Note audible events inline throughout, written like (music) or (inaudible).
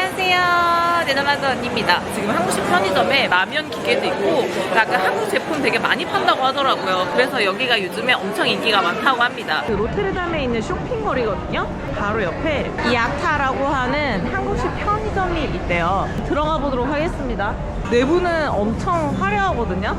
안녕하세요. 네덜란드 언니입니다. 지금 한국식 편의점에 라면 기계도 있고 약간 한국 제품 되게 많이 판다고 하더라고요. 그래서 여기가 요즘에 엄청 인기가 많다고 합니다. 그 로테르담에 있는 쇼핑몰이거든요. 바로 옆에 이아타라고 하는 한국식 편의점이 있대요. 들어가 보도록 하겠습니다. 내부는 엄청 화려하거든요.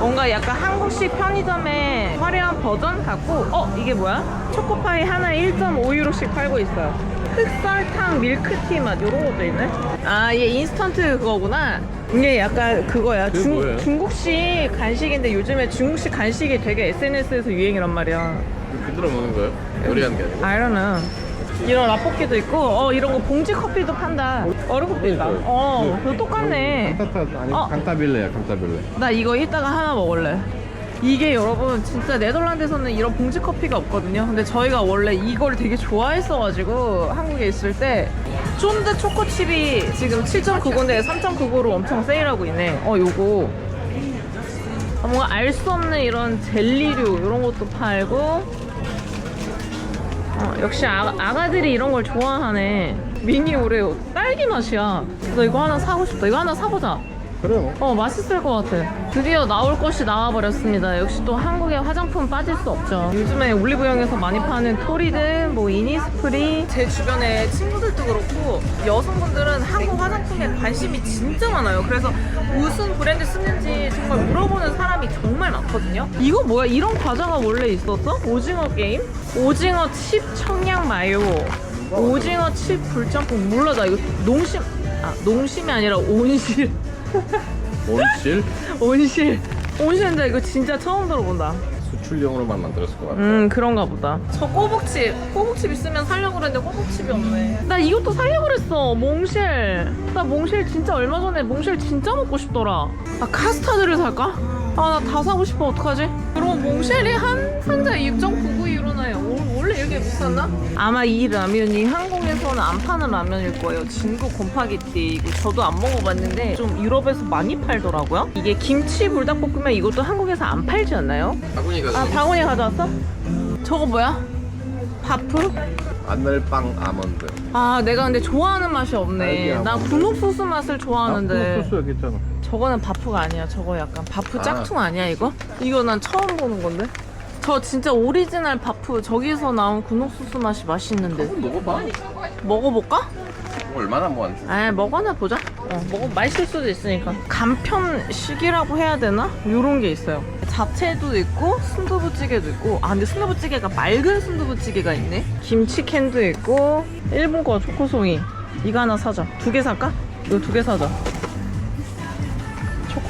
뭔가 약간 한국식 편의점의 화려한 버전 같고 어 이게 뭐야? 초코파이 하나에 1.5유로씩 팔고 있어요 흑설탕 밀크티 맛 이런 것도 있네 아 얘 인스턴트 그거구나 이게 약간 그거야 그게 뭐예요? 중국식 간식인데 요즘에 중국식 간식이 되게 SNS에서 유행이란 말이야 그대로 먹는 거예요? 요리하는 게 아니고? I don't know 이런 라볶이도 있고 어 이런 거 봉지 커피도 판다 어른컵도 있다 어 그거 똑같네 칸타타 아니 어. 칸타빌레야 칸타빌레 나 이거 이따가 하나 먹을래. 이게 여러분 진짜 네덜란드에서는 이런 봉지 커피가 없거든요. 근데 저희가 원래 이걸 되게 좋아했어가지고 한국에 있을 때 쫀드 초코칩이 지금 7.99인데 3.99로 엄청 세일하고 있네. 어 요거 아, 뭔가 알 수 없는 이런 젤리류 이런 것도 팔고 어, 역시 아, 아가들이 이런 걸 좋아하네. 미니 오레오 딸기 맛이야. 나 이거 하나 사고 싶다. 이거 하나 사보자. 그래요? 어 맛있을 것 같아. 드디어 나올 것이 나와버렸습니다. 역시 또 한국의 화장품 빠질 수 없죠. 요즘에 올리브영에서 많이 파는 토리드 뭐 이니스프리. 제 주변에 친구들도 그렇고 여성분들은 한국 화장품에 관심이 진짜 많아요. 그래서 무슨 브랜드 쓰는지 정말 물어보는 사람이 정말 많거든요. 이거 뭐야? 이런 과자가 원래 있었어? 오징어 게임? 오징어 칩 청양 마요. 오징어 칩 불짬뽕. 몰라 나 이거 농심 아 농심이 아니라 온실 온실? 온실. 온실인데 이거 진짜 처음 들어본다. 수출용으로만 만들었을 것 같아. 음 그런가 보다. 저 꼬북칩 꼬북칩 있으면 살려고 그랬는데 꼬북칩이 없네. 나 이것도 살려고 그랬어 몽실 나 몽실 진짜 얼마 전에 몽실 진짜 먹고 싶더라. 아 카스타드를 살까? 아 나 다 사고 싶어. 어떡하지? 몽쉘이 한 상자에 6.99유로나요 원래 이렇게 비쌌나? 아마 이 라면이 한국에서는 안 파는 라면일 거예요 진국 곰파게티 이거 저도 안 먹어봤는데 좀 유럽에서 많이 팔더라고요 이게 김치 불닭볶음면 이것도 한국에서 안 팔지 않나요? 바구니가 아 바구니 가져왔어? 저거 뭐야? 바프? 안멜빵 아몬드. 아 내가 근데 좋아하는 맛이 없네. 나 군옥소스 맛을 좋아하는데. 소스 여기 있잖아. 저거는 바프가 아니야. 저거 약간 바프 아. 짝퉁 아니야 이거? 이거 난 처음 보는 건데. 저 진짜 오리지널 바프 저기서 나온 군옥소스 맛이 맛있는데. 한번 먹어봐. 먹어볼까? 얼마나 뭐하는지 아 먹어나 보자. 어, 먹어. 맛있을 수도 있으니까. 간편식이라고 해야 되나? 요런 게 있어요 잡채도 있고 순두부찌개도 있고 아 근데 순두부찌개가 맑은 순두부찌개가 있네 김치캔도 있고 일본 거 초코송이 이거 하나 사자 두 개 살까? 이거 두 개 사자 초코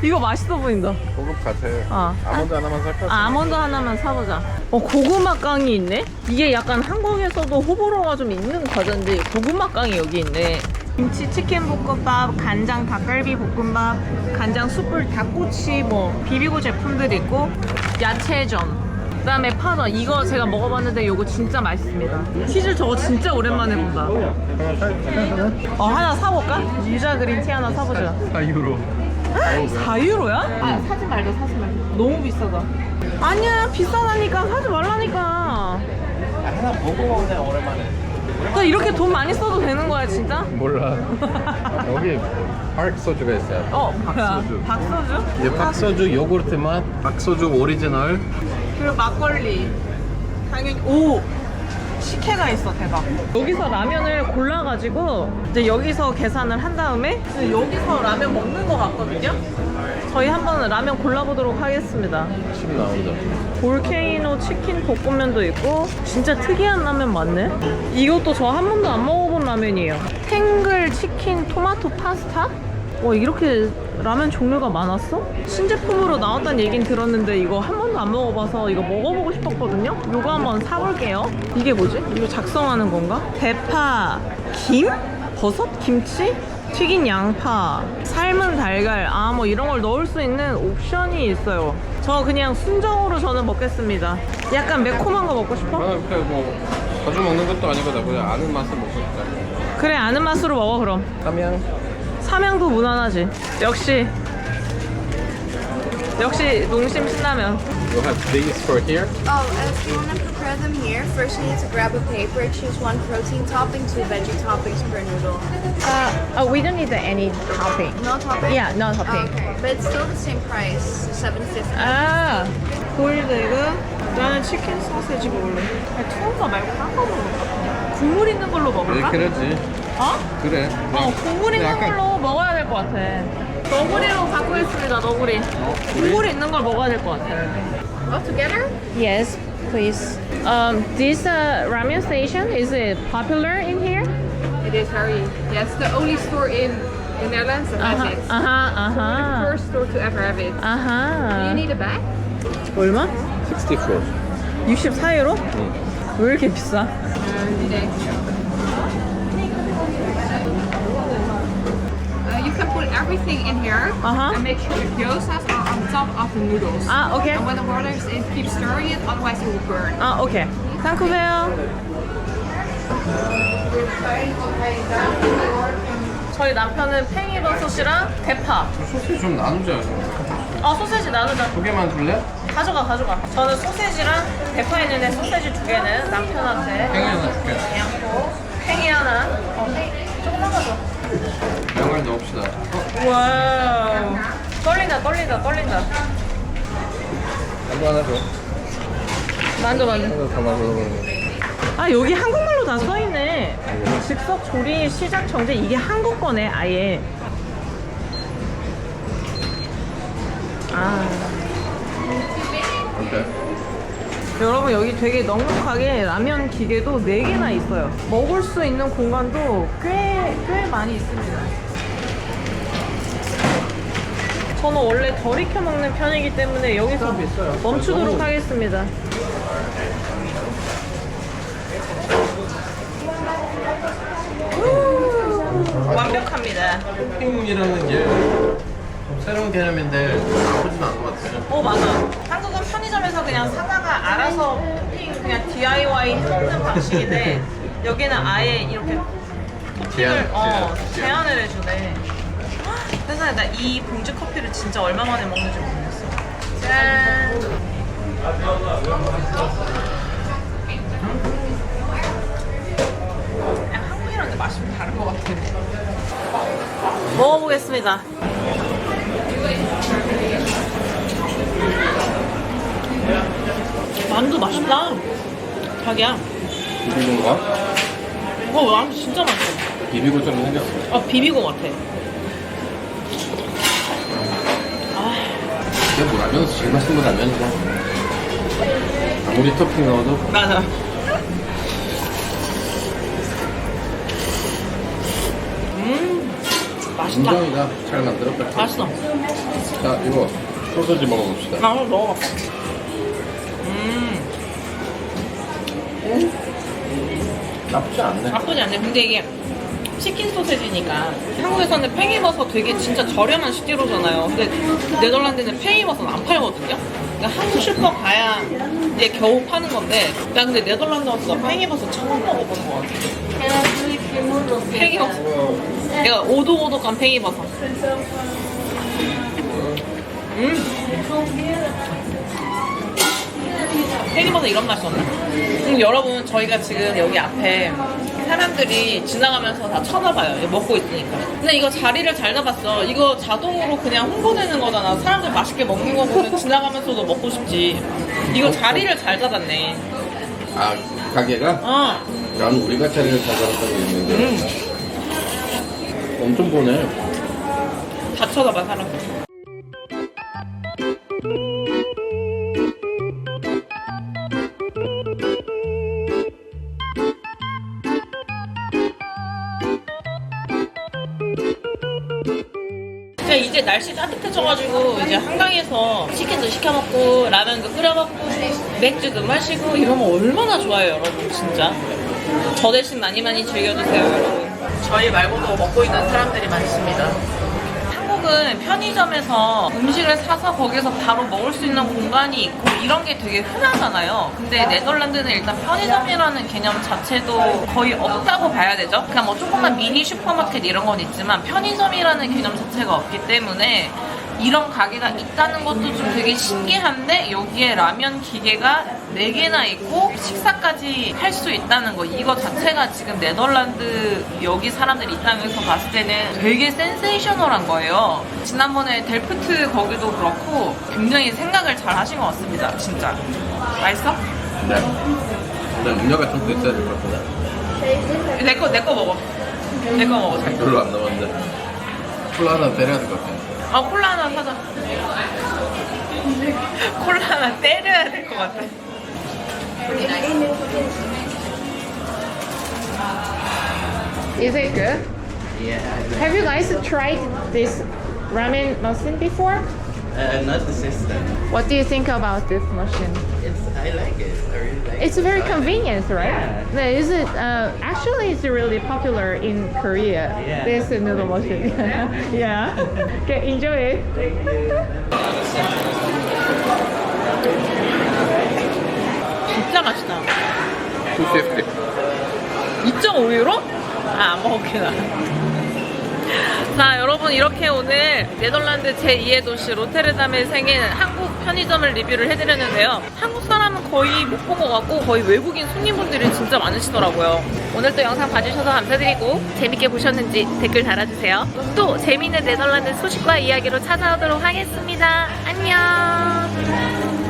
이거 맛있어 보인다 고급 같아 아. 아몬드 하나만 살까? 아, 아몬드 하나만 사보자. 어, 고구마 깡이 있네? 이게 약간 한국에서도 호불호가 좀 있는 과자인데, 고구마 깡이 여기 있네. 김치 치킨 볶음밥, 간장 닭갈비 볶음밥, 간장 숯불 닭꼬치, 뭐, 비비고 제품들 이 있고, 야채전. 그 다음에 파전. 이거 제가 먹어봤는데 이거 진짜 맛있습니다. 치즈 저거 진짜 오랜만에 본다. 어, 하나 사볼까? 유자 그린 티 하나 사보자. 4유로 4유로야? 아 사지 말자 사지 말자 너무 비싸다 아니야 비싸다니까 사지 말라니까 하나 보고 먹자 오랜만에 나 이렇게 돈 많이 써도 되는 거야 진짜? 몰라 (laughs) 여기 파크 소주가 있어요 어 뭐야 박소주. 박소주? 이게 팍소주 요구르트 맛 팍소주 오리지널 그리고 막걸리 당연히 오 식혜가 있어 대박. 여기서 라면을 골라가지고 이제 여기서 계산을 한 다음에 이제 여기서 라면 먹는 거 같거든요? 저희 한번 라면 골라보도록 하겠습니다. 침 나온다 볼케이노 치킨 볶음면도 있고 진짜 특이한 라면 많네? 이것도 저 한 번도 안 먹어본 라면이에요. 탱글 치킨 토마토 파스타? 와 이렇게 라면 종류가 많았어? 신제품으로 나왔다는 얘긴 들었는데 이거 한 번도 안 먹어봐서 이거 먹어보고 싶었거든요 이거 한번 사볼게요 이게 뭐지? 이거 작성하는 건가? 대파, 김? 버섯? 김치? 튀긴 양파, 삶은 달걀, 아 뭐 이런 걸 넣을 수 있는 옵션이 있어요. 저 그냥 순정으로 저는 먹겠습니다. 약간 매콤한 거 먹고 싶어? 아, 그래 뭐 자주 먹는 것도 아니고 나 그냥 아는 맛을 먹고 싶다 그래 아는 맛으로 먹어 그럼. 삼양 삼양도 무난하지. 역시 역시 농심 신라면. We'll have these for here. Oh, if you want to prepare them here, first you need to grab a paper, choose one protein topping, two veggie toppings per noodle. Uh, oh, we don't need any topping. No topping? Yeah, no topping. Okay, but it's still the same price, seven fifty. 아, 보일드 에그. 나는 치킨 소세지 먹을래. 아니, 투우가 말고 딴거 먹을까? 국물 있는 걸로 왜 먹을까? 그러지? 어? 그래. 어, 국물 있는 약간 걸로 먹어야 될 것 같아. 너구리로 바꾸겠습니다, 너구리. 국물 있는 걸 먹어야 될 것 같아. All together? Yes, please. Um, this uh, ramen station is it popular in here? It is very. Yes, the only store in the Netherlands that 아하, has it. 아하, The 아하, first store to ever have it. Do 아하. you need a bag? 얼마? 64. 64유로? 왜 이렇게 비싸? Uh, everything in here Uh-huh. and make sure the gyozas are on top of the noodles. 아, 오케이. And when the water is in, keep stirring it, otherwise it will burn. 아, 오케이. 탕크세요. 저희 남편은 팽이버섯이랑 대파. 소스 좀 나누자. 아, 소세지 나누자. 두 개만 줄래? 가져가, 가져가. 저는 소세지랑 대파 있는데 소세지 두 개는 남편한테 팽이 하나 줄게. 양고 팽이 하나. 어, 팽이. 조금만 가져. 양을 넣읍시다. 어? 와우. 떨린다, 떨린다, 떨린다. 이거 하나 줘. 만져, 만져. 이거 더 만들어. 아 여기 한국말로 다 써있네 즉석 조리 시작 정제 이게 한국 거네 아예 아 어때? 여러분 여기 되게 넉넉하게 라면 기계도 4개나 있어요 먹을 수 있는 공간도 꽤, 꽤 많이 있습니다 저는 원래 덜 익혀 먹는 편이기 때문에 여기서. 멈추도록 하겠습니다 우, 완벽합니다 쇼핑이라는 게 좀 새로운 개념인데 나쁘진 않은 것 같아요. 어 맞아. 한국은 편의점에서 그냥 사다가 알아서 토핑 그냥 DIY 해먹는 방식인데 (laughs) 여기는 아예 이렇게 토핑을 어, 제한을 해주네. 헉, 세상에 나 이 봉지 커피를 진짜 얼마 만에 먹는지 모르겠어. 짠. 그냥 한국이랑 좀 맛이 좀 다른 것 같아. 먹어보겠습니다. 만두 맛있다. 자기야. 비비고인가? 어, 만두 진짜 맛있어. 비비고처럼 생겼어. 아, 비비고 같아. 근데 뭐 라면에서 제일 맛있는 건 라면이다. 아무리 토핑 넣어도 맞아. 음, 맛있다. 인정이가 잘 만들었다. 맛있어. 자, 이거 소세지 먹어봅시다. 나 한번 먹어봐. 음, 나쁘지 않네. 나쁘지 않네. 근데 이게 치킨 소세지니까 한국에서는 팽이버섯 되게 진짜 저렴한 식재료잖아요. 근데 네덜란드는 팽이버섯 안 팔거든요. 그러니까 한국 슈퍼 가야 이제 겨우 파는 건데 나 근데 네덜란드 와서 나 팽이버섯 처음 먹어보는 것 같아. 팽이버섯. 내가 오독오독한 팽이버섯. 음. 팽이버섯 이런 맛이었나? 음, 여러분 저희가 지금 여기 앞에 사람들이 지나가면서 다 쳐다봐요. 먹고 있으니까. 근데 이거 자리를 잘 잡았어. 이거 자동으로 그냥 홍보되는 거잖아. 사람들 맛있게 먹는 거 보면 지나가면서도 먹고 싶지. 이거 자리를 잘 잡았네. 아, 가게가? 어. 난 우리가 자리를 잘 잡았다고 했는데. 음. 엄청 보네. 다 쳐다봐 사람들. 이제 날씨 따뜻해져가지고 이제 한강에서 치킨도 시켜 먹고 라면도 끓여 먹고 맥주도 마시고 이러면 얼마나 좋아요 여러분 진짜. 저 대신 많이 많이 즐겨주세요 여러분. 저희 말고도 먹고 있는 사람들이 많습니다 한국은 편의점에서 음식을 사서 거기서 바로 먹을 수 있는 공간이 있고 이런 게 되게 흔하잖아요. 근데 네덜란드는 일단 편의점이라는 개념 자체도 거의 없다고 봐야 되죠. 그냥 뭐 조그만 미니 슈퍼마켓 이런 건 있지만 편의점이라는 개념 자체가 없기 때문에 이런 가게가 있다는 것도 좀 되게 신기한데 여기에 라면 기계가 4개나 있고 식사까지 할 수 있다는 거 이거 자체가 지금 네덜란드 여기 사람들 입장에서 봤을 때는 되게 센세이셔널한 거예요. 지난번에 델프트 거기도 그렇고 굉장히 생각을 잘 하신 것 같습니다. 진짜. 맛있어? 네. 근데 음료가 좀더 있어야 될 것 같은데. 내거 내 거 먹어. 내 거 먹어. 잘. 별로 안 남았는데. 콜라 하나 때려야 될 것 같아. 아 콜라 하나 사자. 콜라 하나 때려야 될 것 같아. Is it good? Yeah, Have you guys tried this ramen machine before? uh, not the system. What do you think about this machine? It's I like it. I really like It's it. very So- convenient, right? Yeah. Is it? Uh, actually, it's really popular in Korea. Yeah. This noodle machine. (laughs) yeah. (laughs) Okay, enjoy it. (laughs) 진짜 맛있다. 250. 2.5유로? 아, 안 먹었구나. 자, 여러분, 이렇게 오늘 네덜란드 제2의 도시 로테르담에 생긴 한국 편의점을 리뷰를 해드렸는데요. 한국 사람은 거의 못 본 것 같고, 거의 외국인 손님분들이 진짜 많으시더라고요. 오늘도 영상 봐주셔서 감사드리고, 재밌게 보셨는지 댓글 달아주세요. 또 재미있는 네덜란드 소식과 이야기로 찾아오도록 하겠습니다. 안녕!